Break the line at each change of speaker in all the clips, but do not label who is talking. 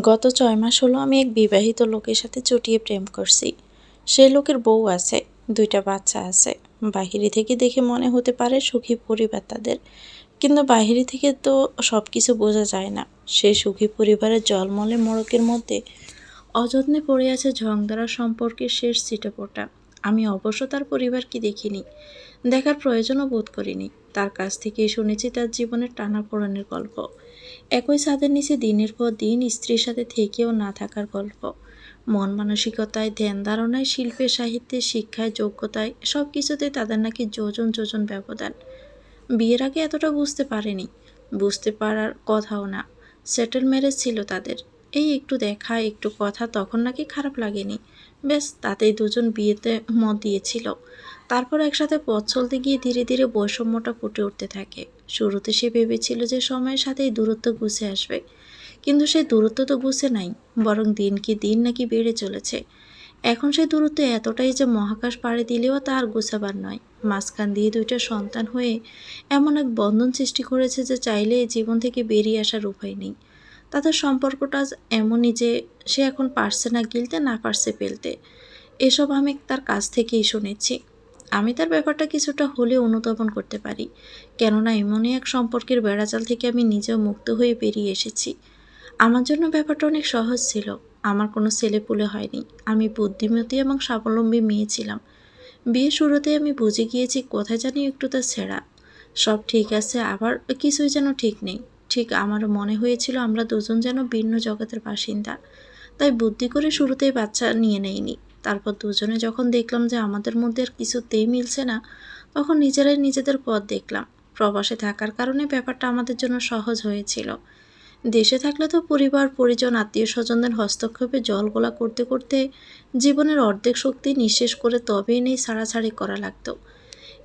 গত ছয় মাস হলো আমি এক বিবাহিত লোকের সাথে চটিয়ে প্রেম করছি। সেই লোকের বউ আছে, দুইটা বাচ্চা আছে। বাহিরে থেকে দেখে মনে হতে পারে সুখী পরিবার তাদের। কিন্তু বাহিরে থেকে তো সব কিছু বোঝা যায় না। সেই সুখী পরিবারের জলমলে মোড়কের মধ্যে অযত্নে পড়ে আছে ঝংধরা সম্পর্কের শেষ ছিটেপোটা আমি অবশ্য তার পরিবারকে দেখিনি। দেখার প্রয়োজনও বোধ করিনি। তার কাছ থেকেই শুনেছি তার জীবনের টানাপোড়েনের গল্প। একই ছাদের নিচে দিনের পর দিন স্ত্রীর সাথে থেকেও না থাকার গল্প। মন মানসিকতায়, ধ্যান ধারণায় শিল্পে সাহিত্যে, শিক্ষায়, যোগ্যতায় সব কিছুতে তাদের নাকি যোজন যোজন ব্যবধান। বিয়ের আগে এতটা বুঝতে পারেনি। বুঝতে পারার কথাও না। সেটেল ম্যারেজ ছিল তাদের। এই একটু দেখা, একটু কথা তখন নাকি খারাপ লাগেনি। ব্যাস, তাতেই দুজন বিয়েতে মত দিয়েছিল। তারপর একসাথে পথ চলতে গিয়ে ধীরে ধীরে বৈষম্যটা ফুটে উঠতে থাকে। শুরুতে সে ভেবেছিল যে সময়ের সাথে এই দূরত্ব গুছে আসবে। কিন্তু সেই দূরত্ব তো গুছে নাই, বরং দিন কি দিন নাকি বেড়ে চলেছে। এখন সেই দূরত্ব এতটাই যে মহাকাশ পাড়ে দিলেও তা আর গুছাবার নয়। মাঝখান দিয়ে দুইটা সন্তান হয়ে এমন এক বন্ধন সৃষ্টি করেছে যে চাইলে জীবন থেকে বেরিয়ে আসার উপায় নেই। তাদের সম্পর্কটা এমনই যে সে এখন পারছে না গিলতে, না পারছে ফেলতে এসব আমি তার কাছ থেকেই শুনেছি। আমি তার ব্যাপারটা কিছুটা হলেও অনুধাবন করতে পারি, কেননা এমনই এক সম্পর্কের বেড়াজাল থেকে আমি নিজেও মুক্ত হয়ে বেরিয়ে এসেছি। আমার জন্য ব্যাপারটা অনেক সহজ ছিল। আমার কোনো ছেলেপুলে হয়নি। আমি বুদ্ধিমতী এবং স্বাবলম্বী মেয়ে ছিলাম। বিয়ে শুরুতে আমি বুঝে গিয়েছি কোথায় জানি একটু তা ছেঁড়া। সব ঠিক আছে, আবার কিছুই যেন ঠিক নেই। ঠিক আমারও মনে হয়েছিল আমরা দুজন যেন ভিন্ন জগতের বাসিন্দা। তাই বুদ্ধি করে শুরুতেই বাচ্চা নিয়ে নেইনি তারপর দুজনে যখন দেখলাম যে আমাদের মধ্যে কিছুতেই মিলছে না, তখন নিজেরাই নিজেদের পথ দেখলাম। প্রবাসে থাকার কারণে ব্যাপারটা আমাদের জন্য সহজ হয়েছিল। দেশে থাকলে তো পরিবার, পরিজন আত্মীয় স্বজনদের হস্তক্ষেপে জলগোলা করতে করতে জীবনের অর্ধেক শক্তি নিঃশেষ করে তবেই নেই ছাড়াছাড়ি করা লাগতো।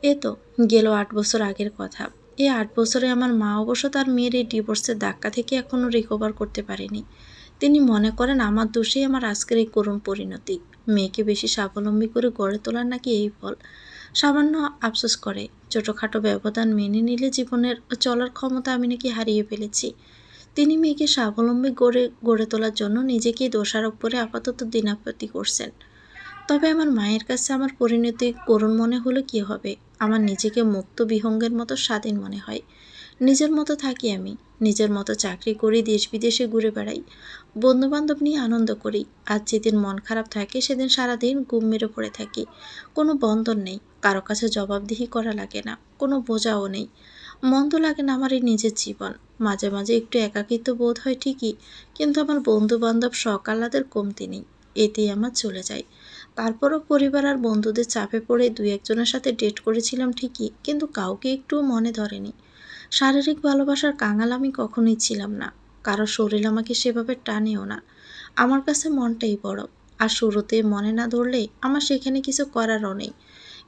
এ তো গেল আট বছর আগের কথা। এই আট বছরে আমার মা অবশ্য তার মেয়ের এই ডিভোর্সের ধাক্কা থেকে এখনও রিকভার করতে পারেনি। তিনি মনে করেন, আমার দোষেই আমার আজকের এই করুণ পরিণতি। মেয়েকে বেশি স্বাবলম্বী করে গড়ে তোলার নাকি এই ফল? সামান্য আফসোস করে, ছোটোখাটো ব্যবধান মেনে নিলে জীবনের চলার ক্ষমতা আমি নাকি হারিয়ে ফেলেছি। তিনি মেয়েকে স্বাবলম্বী গড়ে গড়ে তোলার জন্য নিজেকেই দোষারোপ করে আপাতত দিনাপতি করছেন। তবে আমার মায়ের কাছে আমার পরিণতি করুণ মনে হলে কি হবে? আমার নিজেকে মুক্ত বিহঙ্গের মতো স্বাধীন মনে হয়। নিজের মতো থাকি আমি। নিজের মতো চাকরি করি দেশ বিদেশে ঘুরে বেড়াই। বন্ধুবান্ধব নিয়ে আনন্দ করি। আর যেদিন মন খারাপ থাকে, সেদিন সারাদিন ঘুম মেরে পড়ে থাকি। কোনো বন্ধন নেই, কারও কাছে জবাবদিহি করা লাগে না, কোনো বোঝাও নেই। মন্দ লাগে না আমার এই নিজের জীবন। মাঝে মাঝে একটু একাকিত্ব বোধ হয় ঠিকই, কিন্তু আমার বন্ধু বান্ধব সকালাদের কমতি নেই, এতেই আমার চলে যায়। তারপরও পরিবার আর বন্ধুদের চাপে পড়ে দুই একজনের সাথে ডেট করেছিলাম ঠিকই, কিন্তু কাউকে একটুও মনে ধরেনি। শারীরিক ভালোবাসার কাঙাল আমি কখনোই ছিলাম না। কারও শরীর আমাকে সেভাবে টানেও না। আমার কাছে মনটাই বড়। আর শুরুতে মনে না ধরলে আমার সেখানে কিছু করারও নেই।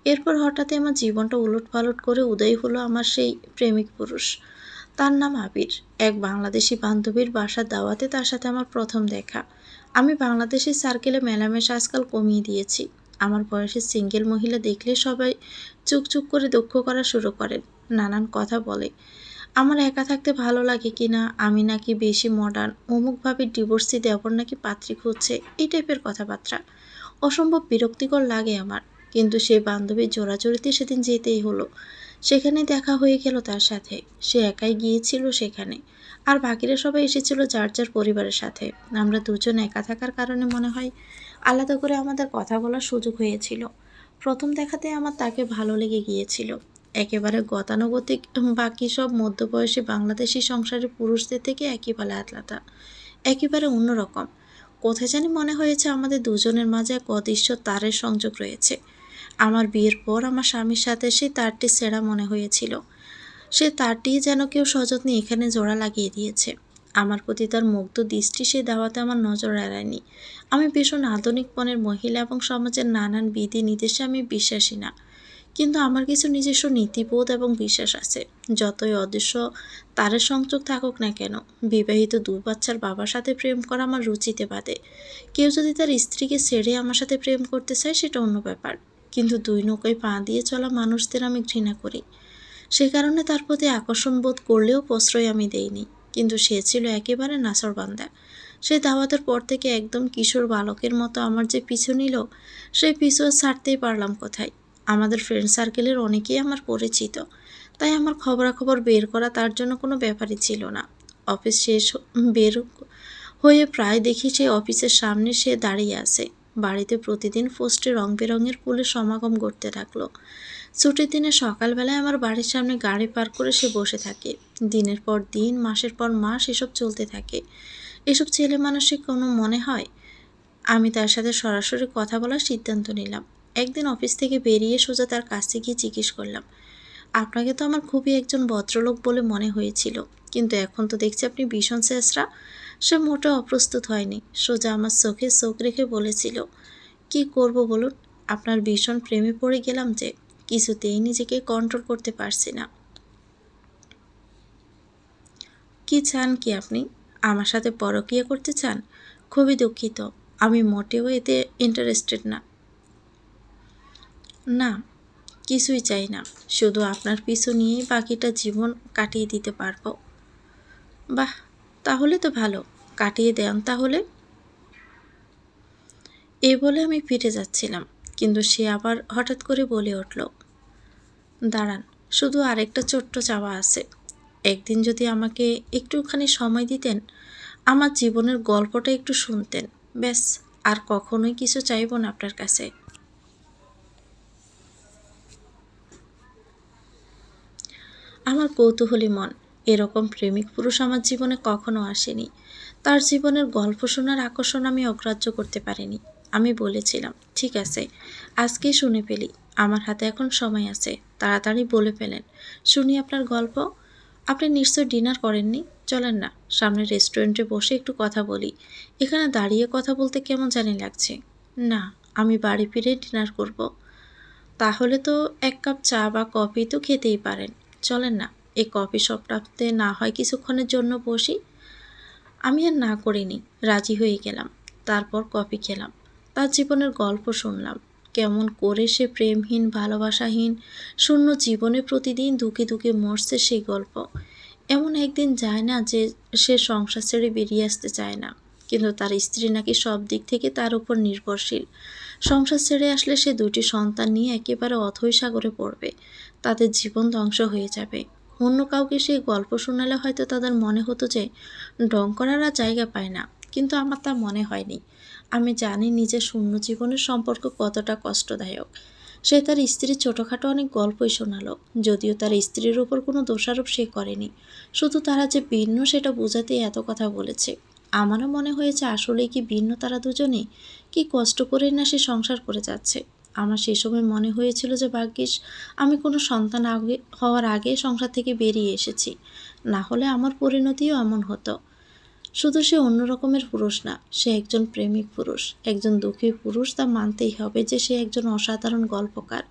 এরপর হঠাৎই আমার জীবনটা উলট পালট করে উদয় হলো আমার সেই প্রেমিক পুরুষ। তার নাম আবির। এক বাংলাদেশি বান্ধবীর বাসার দাওয়াতে তার সাথে আমার প্রথম দেখা। আমি বাংলাদেশি সার্কেলে মেলামেশা আজকাল কমিয়ে দিয়েছি। আমার বয়সের সিঙ্গেল মহিলা দেখলে সবাই চুপ করে দুঃখ করা শুরু করেন, নানান কথা বলে। আমার একা থাকতে ভালো লাগে কি না আমি নাকি বেশি মডার্ন অমুকভাবে ডিভোর্সি দেবর নাকি পাত্রী খুঁজছে? এই টাইপের কথাবার্তা। অসম্ভব বিরক্তিকর লাগে আমার। কিন্তু সেই বান্ধবীর জোড়াজোড়িতে সেদিন যেতেই হলো। সেখানে দেখা হয়ে গেল তার সাথে। সে একাই গিয়েছিল সেখানে। আর বাকিরা সবাই এসেছিল যার যার পরিবারের সাথে। আমরা দুজন একা থাকার কারণে মনে হয় আলাদা করে আমাদের কথা বলার সুযোগ হয়েছিল। প্রথম দেখাতে আমার তাকে ভালো লেগে গিয়েছিল। একেবারে গতানুগতিক বাকি সব মধ্যবয়সী বাংলাদেশি সংসারের পুরুষদের থেকে একেবারে আলাদা, একেবারে অন্যরকম। কোথায় জানি মনে হয়েছে আমাদের দুজনের মাঝে এক অদৃশ্য তারের সংযোগ রয়েছে। আমার বিয়ের পর আমার স্বামীর সাথে সেই তারটি সেরা মনে হয়েছিল। সে তারটি যেন কেউ সযত্নে এখানে জোড়া লাগিয়ে দিয়েছে। আমার প্রতি তার মুগ্ধ দৃষ্টি সে দাওয়াতে আমার নজর এড়ায়নি। আমি ভীষণ আধুনিক মনের মহিলা এবং সমাজের নানান বিধি নির্দেশে আমি বিশ্বাসী না। কিন্তু আমার কিছু নিজস্ব নীতিবোধ এবং বিশ্বাস আছে। যতই অদৃশ্য তারের সংযোগ থাকুক না কেন, বিবাহিত দুই বাচ্চার বাবার সাথে প্রেম করা আমার রুচিতে বাদে। কেউ যদি তার স্ত্রীকে ছেড়ে আমার সাথে প্রেম করতে চায়, সেটা অন্য ব্যাপার। কিন্তু দুই নৌকায় পা দিয়ে চলা মানুষদের আমি ঘৃণা করি। সে কারণে তার প্রতি আকর্ষণ বোধ করলেও প্রশ্রয় আমি দেইনি। কিন্তু সে ছিল একেবারে নাসরবান্দা সেই দাওয়াতের পর থেকে একদম কিশোর বালকের মতো আমার যে পিছু নিল, সেই পিছু ছাড়তেই পারলাম কোথায়? আমাদের ফ্রেন্ড সার্কেলের অনেকেই আমার পরিচিত। তাই আমার খবরাখবর বের করা তার জন্য কোনো ব্যাপারই ছিল না। অফিস শেষ বের হয়ে প্রায় দেখি সে অফিসের সামনে সে দাঁড়িয়ে আছে। বাড়িতে প্রতিদিন পোস্টে রং বেরঙের ফুলের সমাগম ঘটতে থাকল। ছুটির দিনে সকালবেলায় আমার বাড়ির সামনে গাড়ি পার করে সে বসে থাকে। দিনের পর দিন, মাসের পর মাস এসব চলতে থাকে। এসব ছেলে মানুষের কোনো মনে হয়? আমি তার সাথে সরাসরি কথা বলার সিদ্ধান্ত নিলাম। একদিন অফিস থেকে বেরিয়ে সোজা তার কাছে গিয়ে জিজ্ঞেস করলাম, আপনাকে তো আমার খুবই একজন ভদ্রলোক বলে মনে হয়েছিল, কিন্তু এখন তো দেখছি আপনি ভীষণ শেষরা। সে মোটেও অপ্রস্তুত হয়নি। সোজা আমার চোখে চোখ রেখে বলেছিল, কি করব বলুন, আপনার ভীষণ প্রেমে পড়ে গেলাম যে কিছুতেই নিজেকে কন্ট্রোল করতে পারছি না। কি চান কি আপনি? আমার সাথে পরকীয়া করতে চান? খুবই দুঃখিত। আমি মোটেও এতে ইন্টারেস্টেড না। না, কিছুই চাই না। শুধু আপনার পিছু নিয়েই বাকিটা জীবন কাটিয়ে দিতে পারব। বাহ, তাহলে তো ভালো। কাটিয়ে দেন তাহলে। এ বলে আমি ফিরে যাচ্ছিলাম, কিন্তু সে আবার হঠাৎ করে বলে উঠল, দাঁড়ান, শুধু আরেকটা ছোট্ট চাওয়া আছে। একদিন যদি আমাকে একটুখানি সময় দিতেন, আমার জীবনের গল্পটা একটু শুনতেন। ব্যাস, আর কখনোই কিছু চাইব না আপনার কাছে। আমার কৌতূহলী মন। এরকম প্রেমিক পুরুষ আমার জীবনে কখনো আসেনি। তার জীবনের গল্প শোনার আকর্ষণ আমি অগ্রাহ্য করতে পারিনি। আমি বলেছিলাম, ঠিক আছে, আজকেই শুনে ফেলি। আমার হাতে এখন সময় আছে। তাড়াতাড়ি বলে ফেলেন, শুনি আপনার গল্প। আপনি নিশ্চয় ডিনার করেননি? চলেন না, সামনে রেস্টুরেন্টে বসে একটু কথা বলি। এখানে দাঁড়িয়ে কথা বলতে কেমন জানি লাগছে। না, আমি বাড়ি ফিরে ডিনার করব। তাহলে তো এক কাপ চা বা কফি তো খেতেই পারেন। চলেন না, এই কফি শপটাতে না হয় কিছুক্ষণের জন্য বসি। আমি আর না করিনি, রাজি হয়ে গেলাম, তারপর কফি খেলাম। তার জীবনের গল্প শুনলাম, কেমন করে সে প্রেমহীন, ভালোবাসাহীন, শূন্য জীবনে প্রতিদিন দুঃখে দুঃখে মরছে সেই গল্প। এমন একদিন যায় না যে সে সংসার ছেড়ে বেরিয়ে আসতে চায় না, কিন্তু তার স্ত্রী নাকি সব দিক থেকে তার উপর নির্ভরশীল। সংসার ছেড়ে আসলে সে দুটি সন্তান নিয়ে একেবারে অথৈ সাগরে পড়বে তাদের জীবন ধ্বংস হয়ে যাবে। অন্য কাউকে সেই গল্প শোনালে হয়তো তাদের মনে হতো যে, ডং করার জায়গা পায় না। কিন্তু আমার তা মনে হয়নি। আমি জানি নিজের শূন্য জীবনের সম্পর্ক কতটা কষ্টদায়ক। সে তার স্ত্রীর ছোটোখাটো অনেক গল্পই শোনালো, যদিও তার স্ত্রীর ওপর কোনো দোষারোপ সে করেনি। শুধু তারা যে ভিন্ন সেটা বোঝাতেই এত কথা বলেছে। আমারও মনে হয়েছে আসলেই কি ভিন্ন তারা দুজনে কি কষ্ট করে না সে সংসার করে যাচ্ছে? আমার সেই সময় মনে হয়েছিল যে, ভাগ্যিস, আমি কোনো সন্তান আগে, হওয়ার আগে সংসার থেকে বেরিয়ে এসেছি। না হলে আমার পরিণতিও এমন হতো। শুধু সে অন্য রকমের পুরুষ না, সে একজন প্রেমিক পুরুষ, একজন দুঃখী পুরুষ তা মানতেই হবে যে, সে একজন অসাধারণ গল্পকার।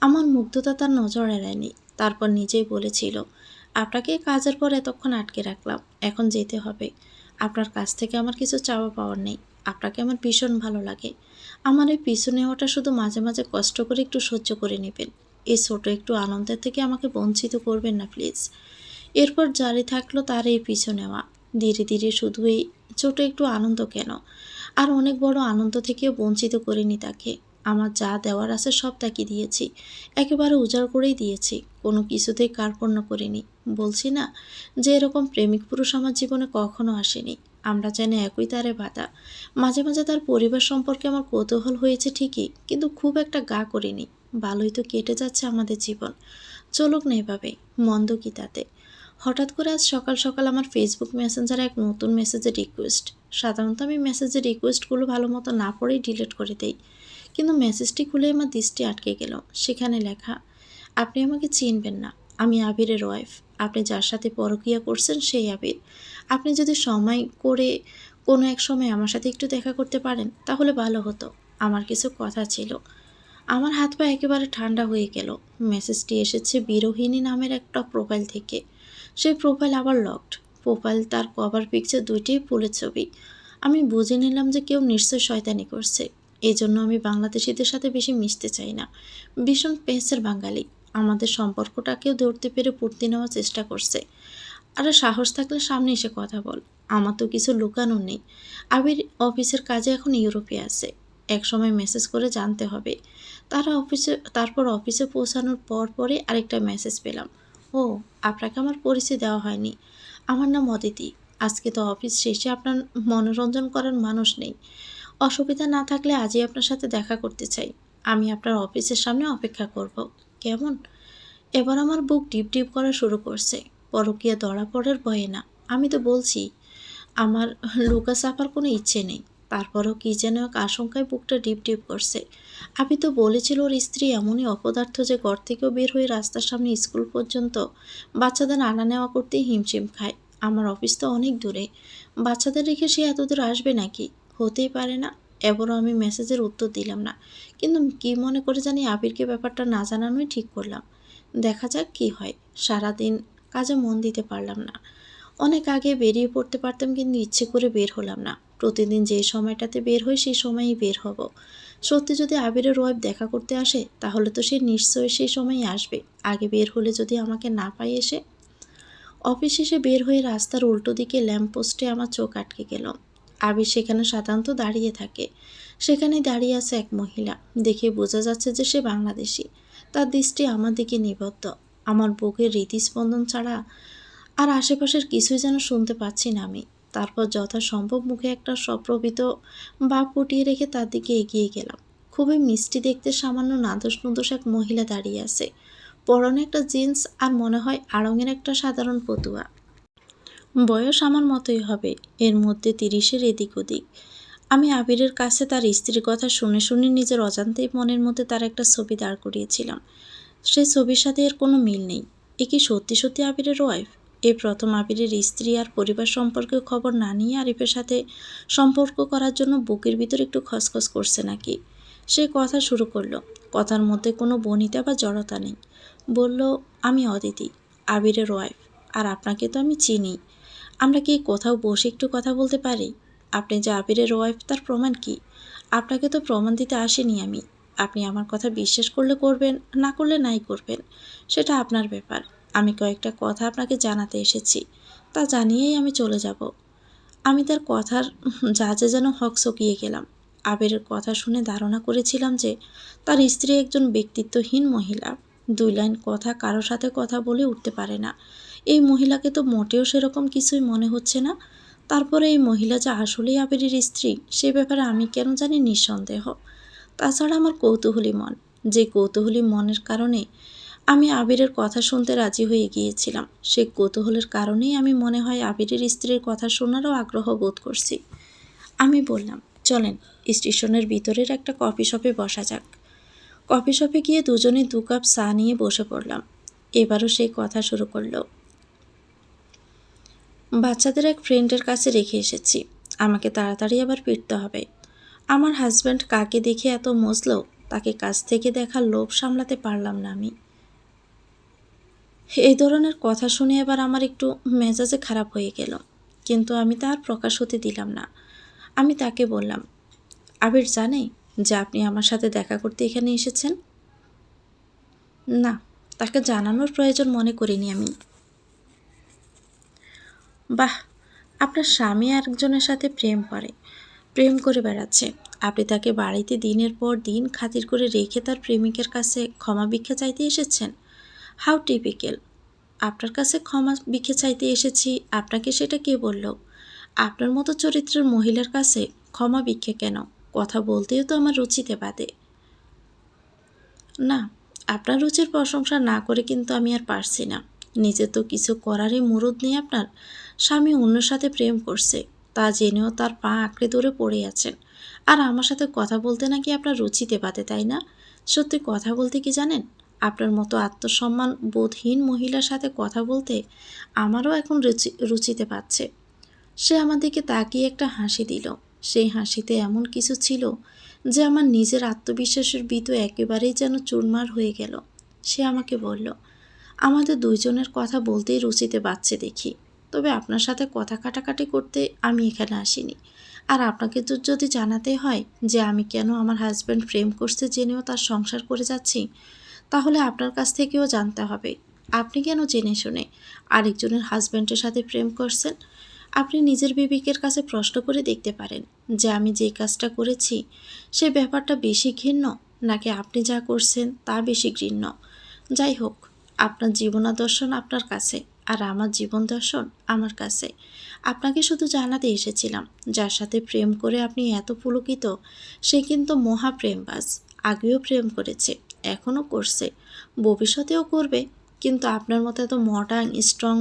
আমার মুগ্ধতা তার নজর এড়ায়নি। তারপর নিজেই বলেছিল, আপনাকে কাজের পর এতক্ষণ আটকে রাখলাম, এখন যেতে হবে। আপনার কাছ থেকে আমার কিছু চাওয়া পাওয়ার নেই। আপনাকে আমার ভীষণ ভালো লাগে। আমার এই পিছু নেওয়াটা শুধু মাঝে মাঝে কষ্ট করে একটু সহ্য করে নেবেন। এই ছোট একটু আনন্দের থেকে আমাকে বঞ্চিত করবেন না, প্লিজ। এরপর জারি থাকল তার এই পিছু নেওয়া ধীরে ধীরে শুধু এই ছোট একটু আনন্দ কেন? আর অনেক বড় আনন্দ থেকেও বঞ্চিত করিনি তাকে। আমার যা দেওয়ার আছে সব তাকে দিয়েছি। একেবারে উজাড় করেই দিয়েছি। কোনো কিছুতেই কার্পণ্য করিনি। বলছি না যে এরকম প্রেমিক পুরুষ আমার জীবনে কখনো আসেনি। আমরা যেন একই তারে বাধা। মাঝে মাঝে তার পরিবার সম্পর্কে আমার কৌতূহল হয়েছে ঠিকই, কিন্তু খুব একটা গা করিনি। ভালোই তো কেটে যাচ্ছে আমাদের জীবন। চলুক না এভাবে মন্দ কি তাতে? হঠাৎ করে আজ সকাল সকাল আমার ফেসবুক মেসেঞ্জারে এক নতুন মেসেজের রিকোয়েস্ট সাধারণত আমি মেসেজের রিকোয়েস্টগুলো ভালো মতো না পড়েই ডিলিট করে দেই। কিন্তু মেসেজটি খুলে আমার দৃষ্টি আটকে গেল। সেখানে লেখা, আপনি আমাকে চিনবেন না। আমি আবিরের ওয়াইফ আপনি যার সাথে পরকিয়া করছেন সেই আবির। আপনি যদি সময় করে কোনো এক সময় আমার সাথে একটু দেখা করতে পারেন, তাহলে ভালো হতো। আমার কিছু কথা ছিল। আমার হাত পা একেবারে ঠান্ডা হয়ে গেল। মেসেজটি এসেছে বিরোহিণী নামের একটা প্রোফাইল থেকে। সেই প্রোফাইল আবার লকড প্রোফাইল তার কভার পিকচার দুইটিই ফুলের ছবি। আমি বুঝে নিলাম যে কেউ নিশ্চয় শয়তানি করছে। এই জন্য আমি বাংলাদেশিদের সাথে বেশি মিশতে চাই না। ভীষণ পেঁচের বাঙালি। আমাদের সম্পর্কটাকেও ধরতে পেরে পড়তে নেওয়ার চেষ্টা করছে। আরে সাহস থাকলে সামনে এসে কথা বল। আমার তো কিছু লুকানো নেই। আবির অফিসের কাজে এখন ইউরোপে আছে। এক সময় মেসেজ করে জানতে হবে। তারা অফিসে, তারপর অফিসে পৌঁছানোর পর পরে আরেকটা মেসেজ পেলাম। ও, আপনাকে আমার পরিচয় দেওয়া হয়নি। আমার নাম অদিতি। আজকে তো অফিস শেষে আপনার মনোরঞ্জন করার মানুষ নেই। অসুবিধা না থাকলে আজই আপনার সাথে দেখা করতে চাই। আমি আপনার অফিসের সামনে অপেক্ষা করব। কেমন? এবার আমার বুক ডিপ ডিপ করা শুরু করছে। পরকীয়া ধরা পড়ার ভয়ে না। আমি তো বলছি, আমার লুকা চাপার কোনো ইচ্ছে নেই। তারপরও কি যেন এক আশঙ্কায় বুকটা ডিপ ডিপ করছে। আমি তো বলেছিল ওর স্ত্রী এমনই অপদার্থ যে ঘর থেকেও বের হয়ে রাস্তার সামনে স্কুল পর্যন্ত বাচ্চাদের আনা নেওয়া করতেই হিমশিম খায়। আমার অফিস তো অনেক দূরে। বাচ্চাদের রেখে সে এত দূর আসবে নাকি? হতেই পারে না। এবারও আমি মেসেজের উত্তর দিলাম না। কিন্তু কি মনে করে জানি আবিরকে ব্যাপারটা না জানানোই ঠিক করলাম। দেখা যাক কি হয়। সারাদিন কাজে মন দিতে পারলাম না। অনেক আগে বেরিয়ে পড়তে পারতাম কিন্তু ইচ্ছে করে বের হলাম না। প্রতিদিন যে সময়টাতে বের হই সেই সময়ই বের হব। সত্যি যদি আবিরের ওয়াইফ দেখা করতে আসে, তাহলে তো সে নিশ্চয়ই সেই সময়ই আসবে। আগে বের হলে যদি আমাকে না পাই এসে? অফিস শেষে বের হয়ে রাস্তার উল্টো দিকে ল্যাম্পপোস্টে আমার চোখ আটকে গেল। আবির সেখানে সাধারণত দাঁড়িয়ে থাকে। সেখানে দাঁড়িয়ে আছে এক মহিলা। দেখে বোঝা যাচ্ছে যে সে বাংলাদেশি। তার দৃষ্টি আমার দিকে নিবদ্ধ। আমার বুকের হৃদস্পন্দন ছাড়া আর আশেপাশের কিছুই যেন শুনতে পাচ্ছি না আমি। তারপর যথাসম্ভব মুখে একটা সপ্রবিত ভাব ফুটিয়ে রেখে তার দিকে এগিয়ে গেলাম। খুবই মিষ্টি দেখতে সামান্য নাদোষ নুদোষ এক মহিলা দাঁড়িয়ে আছে। পরনে একটা জিন্স আর মনে হয় আড়ঙের একটা সাধারণ পতুয়া বয়স আমার মতোই হবে, এর মধ্যে তিরিশের এদিক ওদিক। আমি আবিরের কাছে তার স্ত্রীর কথা শুনে শুনে নিজের অজান্তেই মনের মধ্যে তার একটা ছবি দাঁড় করিয়েছিলাম। সেই ছবির সাথে এর কোনো মিল নেই। এ কি সত্যি সত্যি আবিরের ওয়াইফ এই প্রথম আবিরের স্ত্রী আর পরিবার সম্পর্কে খবর না নিয়ে আরিফের সাথে সম্পর্ক করার জন্য বুকের ভিতর একটু খসখস করছে নাকি? সে কথা শুরু করল। কথার মধ্যে কোনো বনিতা বা জড়তা নেই। বলল, আমি অদিতি, আবিরের ওয়াইফ আর আপনাকে তো আমি চিনি। আমরা কি কোথাও বসে একটু কথা বলতে পারি? আপনি যে আবিরের ওয়াইফ তার প্রমাণ কি? আপনাকে তো প্রমাণ দিতে আসেনি আমি। আপনি আমার কথা বিশ্বাস করলে করবেন, না করলে নাই করবেন, সেটা আপনার ব্যাপার। আমি কয়েকটা কথা আপনাকে জানাতে এসেছি, তা জানিয়েই আমি চলে যাব। আমি তার কথার যা জাজে যেন হক চকিয়ে গেলাম। আবিরের কথা শুনে ধারণা করেছিলাম যে তার স্ত্রী একজন ব্যক্তিত্বহীন মহিলা। দুই লাইন কথা কারও সাথে কথা বলে উঠতে পারে না। এই মহিলাকে তো মোটেও সেরকম কিছুই মনে হচ্ছে না। তারপরে এই মহিলা যে আসলেই আবিরের স্ত্রী, সে ব্যাপারে আমি কেন জানি নিঃসন্দেহ। তাছাড়া আমার কৌতূহলী মন। যে কৌতূহলী মনের কারণে আমি আবিরের কথা শুনতে রাজি হয়ে গিয়েছিলাম সেই কৌতূহলের কারণেই আমি মনে হয় আবিরের স্ত্রীর কথা শোনারও আগ্রহ বোধ করছি। আমি বললাম, চলেন, স্টেশনের ভিতরের একটা কফি শপে বসা যাক। কফি শপে গিয়ে দুজনে দু কাপ চা নিয়ে বসে পড়লাম। এবারও সেই কথা শুরু করল, বাচ্চাদের এক ফ্রেন্ডের কাছে রেখে এসেছি। আমাকে তাড়াতাড়ি আবার ফিরতে হবে। আমার হাজব্যান্ড কাকে দেখে এত মজলো, তাকে কাছ থেকে দেখার লোভ সামলাতে পারলাম না আমি। এই ধরনের কথা শুনে এবার আমার একটু মেজাজে খারাপ হয়ে গেল, কিন্তু আমি তার প্রকাশ হতে দিলাম না। আমি তাকে বললাম, আবির জানে যে আপনি আমার সাথে দেখা করতে এখানে এসেছেন? না, তাকে জানানোর প্রয়োজন মনে করিনি আমি। বাহ, আপনার স্বামী আরেকজনের সাথে প্রেম করে। প্রেম করে বেড়াচ্ছে। আপনি তাকে বাড়িতে দিনের পর দিন খাতির করে রেখে তার প্রেমিকের কাছে ক্ষমা ভিক্ষা চাইতে এসেছেন? How typical. আপনার কাছে ক্ষমা ভিক্ষে চাইতে এসেছি, আপনাকে সেটা কে বলল? আপনার মতো চরিত্রের মহিলার কাছে ক্ষমা ভিক্ষে কেন? কথা বলতেও তো আমার রুচিতে বাদে। না, আপনার রুচির প্রশংসা না করে কিন্তু আমি আর পারছি না। নিজে তো কিছু করারই মুরুদ নেই আপনার। স্বামী অন্যের সাথে প্রেম করছে। তা জেনেও তার পা আঁকড়ে ধরে পড়ে আছেন। আর আমার সাথে কথা বলতে নাকি আপনার রুচিতে বাদে তাই না? সত্যি কথা বলতে কি জানেন? আপনার মতো আত্মসম্মান বোধহীন মহিলার সাথে কথা বলতে আমারও এখন রুচি, রুচিতে পাচ্ছে। সে আমার দিকে তাকিয়ে একটা হাসি দিল। সেই হাসিতে এমন কিছু ছিল যে আমার নিজের আত্মবিশ্বাসের বিতু একেবারেই যেন চুরমার হয়ে গেল। সে আমাকে বলল, আমাদের দুইজনের কথা বলতেই রুচিতে বাচ্চে দেখি। তবে আপনার সাথে কথা কাটাকাটি করতে আমি এখানে আসিনি। আর আপনাকে তো যদি জানাতে হয় যে আমি কেন আমার হাজব্যান্ড প্রেম করছে জেনেও তার সংসার করে যাচ্ছি, তাহলে আপনার কাছ থেকেও জানতে হবে। আপনি কেন জেনে শুনে আরেকজনের হাজব্যান্ডের সাথে প্রেম করছেন? আপনি নিজের বিবেকের কাছে প্রশ্ন করে দেখতে পারেন যে আমি যে কাজটা করেছি, সে ব্যাপারটা বেশি ঘৃণ্য নাকি আপনি যা করছেন তা বেশি ঘৃণ্য। যাই হোক, আপনার জীবনাদর্শন আপনার কাছে। আর আমার জীবন দর্শন আমার কাছে আপনাকে শুধু জানাতে এসেছিলাম, যার সাথে প্রেম করে আপনি এত পুলকিত, সে কিন্তু মহাপ্রেমবাজ আগেও প্রেম করেছে, এখনও করছে, ভবিষ্যতেও করবে, কিন্তু আপনার মতো এত মডার্ন স্ট্রং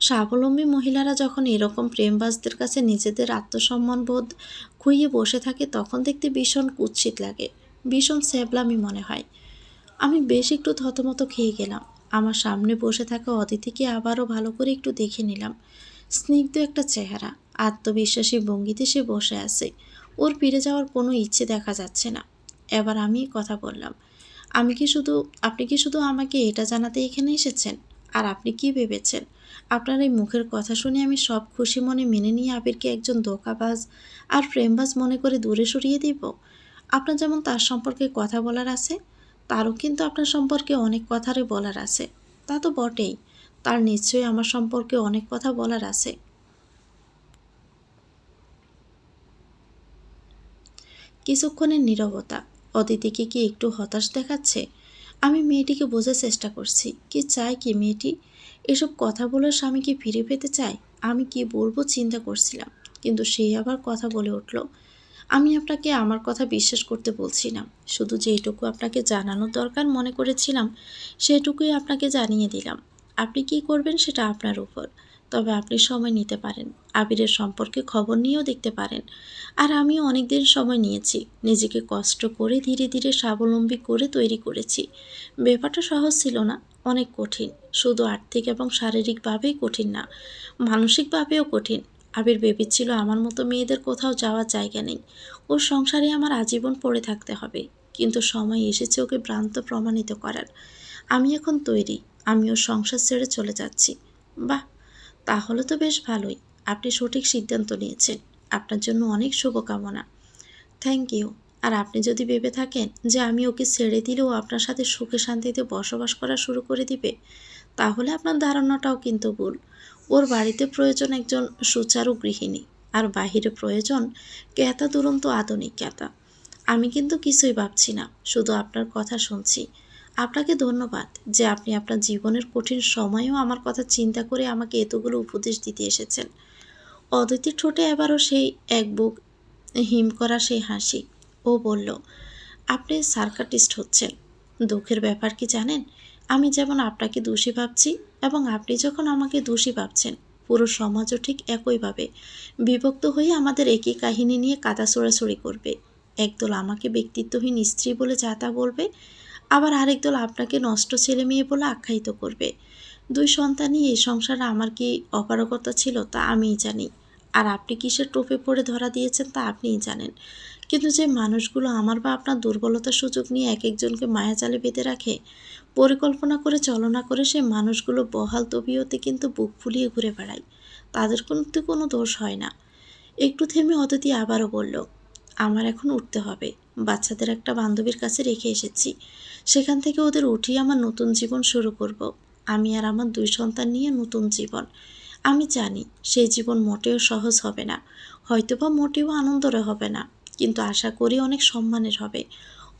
স্বাবলম্বী মহিলারা যখন এরকম প্রেমবাজদের কাছে নিজেদের আত্মসম্মান বোধ খুইয়ে বসে থাকে, তখন দেখতে ভীষণ কুৎসিত লাগে, ভীষণ স্যাবলামি মনে হয়। আমি বেশ একটু থতমত খেয়ে গেলাম। আমার সামনে বসে থাকা অতিথিকে আবারও ভালো করে একটু দেখে নিলাম। স্নিগ্ধ একটা চেহারা, আত্মবিশ্বাসী ভঙ্গিতে সে বসে আছে। ওর ফিরে যাওয়ার কোনো ইচ্ছে দেখা যাচ্ছে না। এবার আমি কথা বললাম, আমি কি শুধু, আপনি কি শুধু আমাকে এটা জানাতে এখানে এসেছেন? আর আপনি কি ভেবেছেন? আপনার এই মুখের কথা শুনে আমি সব খুশি মনে মেনে নিয়ে আবিরকে একজন ধোকাবাজ আর প্রেমবাজ মনে করে দূরে সরিয়ে দিব। আপনার যেমন তার সম্পর্কে কথা বলার আছে তারও কিন্তু আপনার সম্পর্কে অনেক কথারই বলার আছে। তা তো বটেই। তার নিশ্চয়ই আমার সম্পর্কে অনেক কথা বলার আছে। কিছুক্ষণের নীরবতা। অদিতিকে কি একটু হতাশ দেখাচ্ছে? আমি মেয়েটিকে বোঝার চেষ্টা করছি। কি চায় কি মেয়েটি? এসব কথা বলে স্বামীকে ফিরে পেতে চায়? আমি কি বলব চিন্তা করছিলাম। কিন্তু সেই আবার কথা বলে উঠল আমি আপনাকে আমার কথা বিশ্বাস করতে বলছি না শুধু যেইটুকু আপনাকে জানানোর দরকার মনে করেছিলাম, সেটুকুই আপনাকে জানিয়ে দিলাম। আপনি কি করবেন সেটা আপনার উপর। তবে আপনি সময় নিতে পারেন। আবিরের সম্পর্কে খবর নিয়েও দেখতে পারেন। আর আমিও অনেক দিন সময় নিয়েছি। নিজেকে কষ্ট করে ধীরে ধীরে স্বাবলম্বী করে তৈরি করেছি। ব্যাপারটা সহজ ছিল না। অনেক কঠিন। শুধু আর্থিক এবং শারীরিকভাবেই কঠিন না, মানসিকভাবেও কঠিন। আবির ভেবেছিল আমার মতো মেয়েদের কোথাও যাওয়ার জায়গা নেই। ওর সংসারে আমার আজীবন পড়ে থাকতে হবে। কিন্তু সময় এসেছে ওকে ভ্রান্ত প্রমাণিত করার। আমি এখন তৈরি। আমি ওর সংসার ছেড়ে চলে যাচ্ছি। বাহ! তাহলে তো বেশ ভালোই। আপনি সঠিক সিদ্ধান্ত নিয়েছেন। আপনার জন্য অনেক শুভকামনা। Thank you. আর আপনি যদি ভেবে থাকেন যে আমি ওকে ছেড়ে দিলেও আপনার সাথে সুখে শান্তিতে বসবাস করা শুরু করে দিবে, তাহলে আপনার ধারণাটাও কিন্তু ভুল। ওর বাড়িতে প্রয়োজন একজন সুচারু গৃহিণী, আর বাহিরে প্রয়োজন ক্যাতা দুরন্ত আধুনিক ক্যাতা আমি কিন্তু কিছুই ভাবছি না, শুধু আপনার কথা শুনছি। আপনাকে ধন্যবাদ যে আপনি আপনার জীবনের কঠিন সময়েও আমার কথা চিন্তা করে আমাকে এতগুলো উপদেশ দিতে এসেছেন। অদিতি ঠোঁটে এবারও সেই এক বুক হিম করা সেই হাসি। ও বলল, আপনি সার্কাটিস্ট হচ্ছেন। দুঃখের ব্যাপার কি জানেন? আমি যেমন আপনাকে দোষী ভাবছি এবং আপনি যখন আমাকে দোষী ভাবছেন, পুরো সমাজও ঠিক একইভাবে। বিভক্ত হয়ে আমাদের একই কাহিনী নিয়ে কাদা ছোড়াছড়ি করবে। একদল আমাকে ব্যক্তিত্বহীন স্ত্রী বলে যা তা বলবে, আবার আরেক দল আপনাকে নষ্ট ছেলে মেয়ে বলে আখ্যায়িত করবে। দুই সন্তানই এই সংসারে আমার কি অপারগতা ছিল তা আমিই জানি। আর আপনি কিসের টোপে পড়ে ধরা দিয়েছেন তা আপনিই জানেন। কিন্তু যে মানুষগুলো আমার বা আপনার দুর্বলতার সুযোগ নিয়ে এক একজনকে মায়াজালে বেঁধে রাখে পরিকল্পনা করে, চলনা করে সে মানুষগুলো বহাল তবিয়তে কিন্তু বুক ফুলিয়ে ঘুরে বেড়ায়। তাদের কিন্তু কোনো দোষ হয় না। একটু থেমে অতিথি আবারও বলল, আমার এখন উঠতে হবে। বাচ্চাদের একটা বান্ধবীর কাছে রেখে এসেছি। সেখান থেকে ওদের উঠিয়ে আমার নতুন জীবন শুরু করব। আমি আর আমার দুই সন্তান নিয়ে নতুন জীবন। আমি জানি সেই জীবন মোটেও সহজ হবে না। হয়তোবা মোটেও আনন্দরে হবে না। কিন্তু আশা করি অনেক সম্মানের হবে।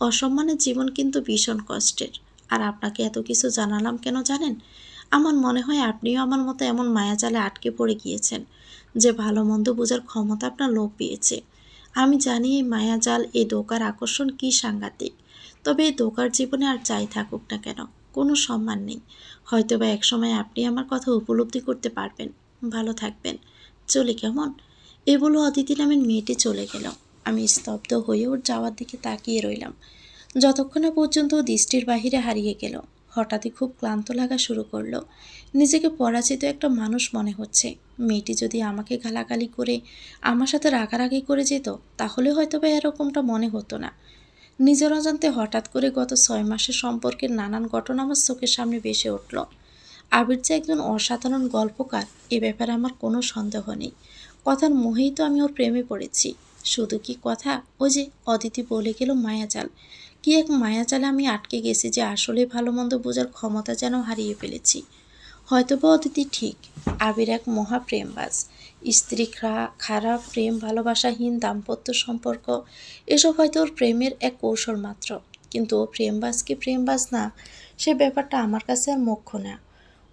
অসম্মানের জীবন কিন্তু ভীষণ কষ্টের। আর আপনাকে এত কিছু জানালাম কেন জানেন? আমার মনে হয় আপনিও আমার মতো এমন মায়াজালে আটকে পড়ে গিয়েছেন, যে ভালো মন্দ বোঝার ক্ষমতা আপনার লোভ পেয়েছে। আমি জানি এই মায়াজাল, এই দোকার আকর্ষণ কী সাংঘাতিক, তবে এই দোকার জীবনে আর যাই থাকুক না কেন, কোনো সম্মান নেই। হয়তো বা একসময় আপনি আমার কথা উপলব্ধি করতে পারবেন। ভালো থাকবেন। চলে কেমন? এ বলে অদিতি নামের মেয়েটি চলে গেল। আমি স্তব্ধ হয়ে ওর যাওয়ার দিকে তাকিয়ে রইলাম। যতক্ষণ না পর্যন্ত দৃষ্টির বাহিরে হারিয়ে গেল, হঠাৎই খুব ক্লান্ত লাগা শুরু করল। নিজেকে পরাজিত একটা মানুষ মনে হচ্ছে। মেয়েটি যদি আমাকে গালাগালি করে, আমার সাথে রাগারাগি করে যেত, তাহলে হয়তো বা এরকমটা মনে হতো না। নিজের অজান্তে হঠাৎ করে গত ছয় মাসের সম্পর্কের নানান ঘটনা আমার চোখের সামনে ভেসে উঠল। আবির যে একজন অসাধারণ গল্পকার, এ ব্যাপারে আমার কোনো সন্দেহ নেই। কথার মোহেই তো আমি ওর প্রেমে পড়েছি। শুধু কি কথা? ও যে অদিতি বলে গেল মায়াজাল। কি এক মায়াজালে আমি আটকে গেছি যে আসলে ভালো মন্দ বোঝার ক্ষমতা যেন হারিয়ে ফেলেছি। হয়তো বা অদিতি ঠিক, আবির এক মহা প্রেমবাজ স্ত্রী খারাপ, প্রেম, ভালোবাসাহীন, দাম্পত্য সম্পর্ক, এসব হয়তো ওর প্রেমের এক কৌশল মাত্র। কিন্তু ও প্রেমবাজ কি প্রেমবাজ না, সে ব্যাপারটা আমার কাছে আর মুখ্য না।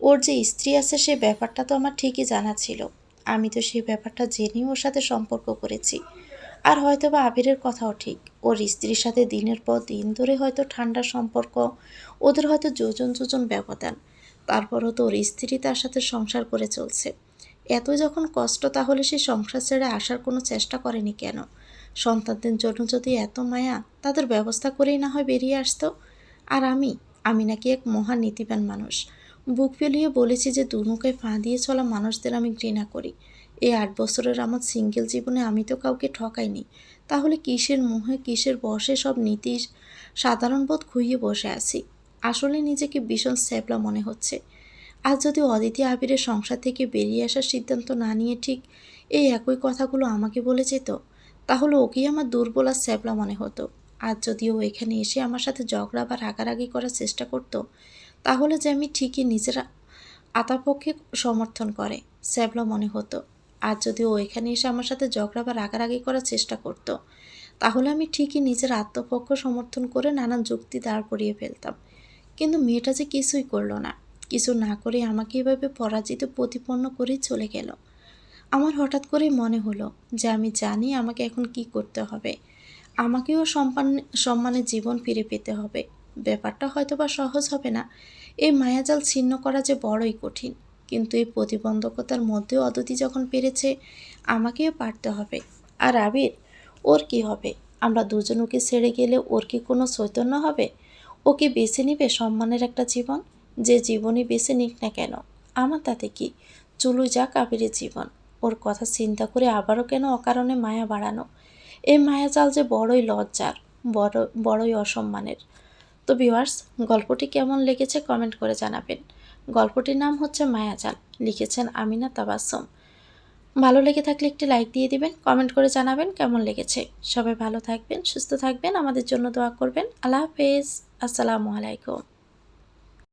ওর যে স্ত্রী আছে সে ব্যাপারটা তো আমার ঠিকই জানা ছিল। আমি তো সেই ব্যাপারটা জেনেই ওর সাথে সম্পর্ক করেছি। আর হয়তো বা আবিরের কথাও ঠিক। ওর স্ত্রীর সাথে দিনের পর দিন ধরে হয়তো ঠান্ডা সম্পর্ক, ওদের হয়তো যোজন যোজন ব্যবধান। তারপরও তো ওর স্ত্রী তার সাথে সংসার করে চলছে। এত যখন কষ্ট, তাহলে সে সংসার ছেড়ে আসার কোনো চেষ্টা করেনি কেন? সন্তানদের জন্য যদি এত মায়া, তাদের ব্যবস্থা করেই না হয় বেরিয়ে আসতো? আর আমি? আমি নাকি এক মহান নীতিবান মানুষ। বুক ফেলিয়ে বলেছি যে দুনুকে পা দিয়ে চলা মানুষদের আমি ঘৃণা করি। এই আট বছরের আমার সিঙ্গেল জীবনে আমি তো কাউকে ঠকাইনি। তাহলে কিসের মোহে, কিসের বসে সব নীতি সাধারণ বোধ খুইয়ে বসে আছি। আসলে নিজেকে ভীষণ স্যাবলা মনে হচ্ছে। আজ যদি অদিতি আবিরের সংসার থেকে বেরিয়ে আসার সিদ্ধান্ত না নিয়ে ঠিক এই একই কথাগুলো আমাকে বলে যেত, তাহলে ওকেই আমার দুর্বল আর স্যাবলা মনে হতো। আজ যদি ও এখানে এসে আমার সাথে ঝগড়া বা রাগারাগি করার চেষ্টা করতো, তাহলে যে আমি ঠিকই নিজের আতাপক্ষে সমর্থন করে স্যাবলা মনে হতো। আর যদি ও এখানে এসে আমার সাথে ঝগড়া বা রাগারাগি করার চেষ্টা করত, তাহলে আমি ঠিকই নিজের আত্মপক্ষ সমর্থন করে নানান যুক্তি দাঁড় করিয়ে ফেলতাম। কিন্তু মেয়েটা যে কিছুই করল না, কিছু না করে আমাকে এভাবে পরাজিত প্রতিপন্ন করেই চলে গেল। আমার হঠাৎ করেই মনে হলো যে আমি জানি আমাকে এখন কি করতে হবে। আমাকেও সম্মান, সম্মানের জীবন ফিরে পেতে হবে। ব্যাপারটা হয়তো বা সহজ হবে না। এই মায়াজাল ছিন্ন করা যে বড়ই কঠিন। কিন্তু এই প্রতিবন্ধকতার মধ্যেও অদতি যখন পেরেছে, আমাকেও পারতে হবে। আর আবির, ওর কি হবে? আমরা দুজন ওকে ছেড়ে গেলে ওর কি কোনো চৈতন্য হবে? ওকে বেছে নিবে সম্মানের একটা জীবন? যে জীবনই বেছে নিক না কেন? আমার তাতে কি? চুলু যাক আবিরের জীবন। ওর কথা চিন্তা করে আবারও কেন অকারণে মায়া বাড়ানো? এই মায়াজাল যে বড়ই লজ্জার, বড়, বড়ই অসম্মানের। তো ভিউয়ার্স গল্পটি কেমন লেগেছে কমেন্ট করে জানাবেন। গল্পটির নাম হচ্ছে মায়াজাল। লিখেছেন আমিনা তাবাসম। ভালো লেগে থাকলে একটি লাইক দিয়ে দিবেন, কমেন্ট করে জানাবেন কেমন লেগেছে। সবাই ভালো থাকবেন, সুস্থ থাকবেন, আমাদের জন্য দোয়া করবেন। আল্লাহ হাফেজ। আসসালামু আলাইকুম।